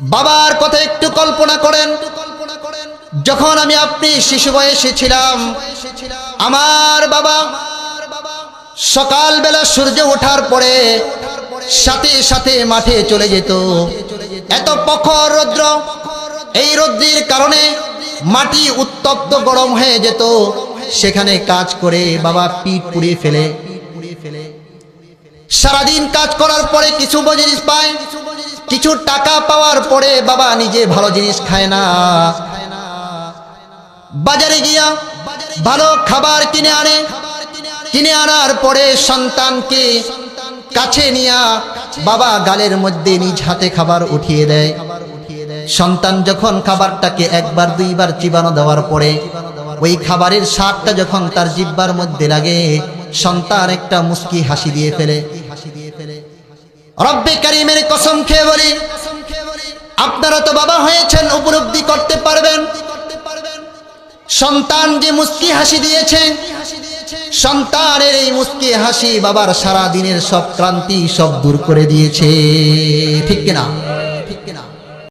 বাবার কথা একটু কল্পনা করেন। যখন আমি আপনি শিশু বয়সে ছিলাম, আমার বাবা সকালবেলা সূর্য ওঠার পরে সাথে সাথে মাঠে চলে যেত। এত প্রখর রৌদ্র। এই রৌদ্রের কারণে মাটি উত্তপ্ত গরম হয়ে যেত। সেখানে কাজ করে বাবা পিঠ পুড়িয়ে ফেলে। সারাদিন কাজ করার পরে কিছু জিনিস পায়। কিছু টাকা পাওয়ার পরে বাবা নিজে ভালো জিনিস খায় না। বাজারে গিয়া ভালো খাবার কিনে আনে। কিনে আনার পরে সন্তানকে কাছে নিয়া বাবা গালের মধ্যে নিজ হাতে খাবার উঠিয়ে দেয়। সন্তান যখন খাবারটাকে একবার, দুইবার চিবানো দেওয়ার পরে ওই খাবারের স্বাদটা যখন তার জিব্বার মধ্যে লাগে, সন্তান একটা মুস্কি হাসি দিয়ে ফেলে। রব্বে কারিমের কসম খেয়ে বলি, আপনারা তো বাবা হয়েছেন, উপলব্ধি করতে পারবেন। সন্তান যে মুস্কি হাসি দিয়েছে, সন্তানের এই মুস্কি হাসি বাবার সারা দিনের সব ক্রান্তি সব দূর করে দিয়েছে। ঠিক কিনা?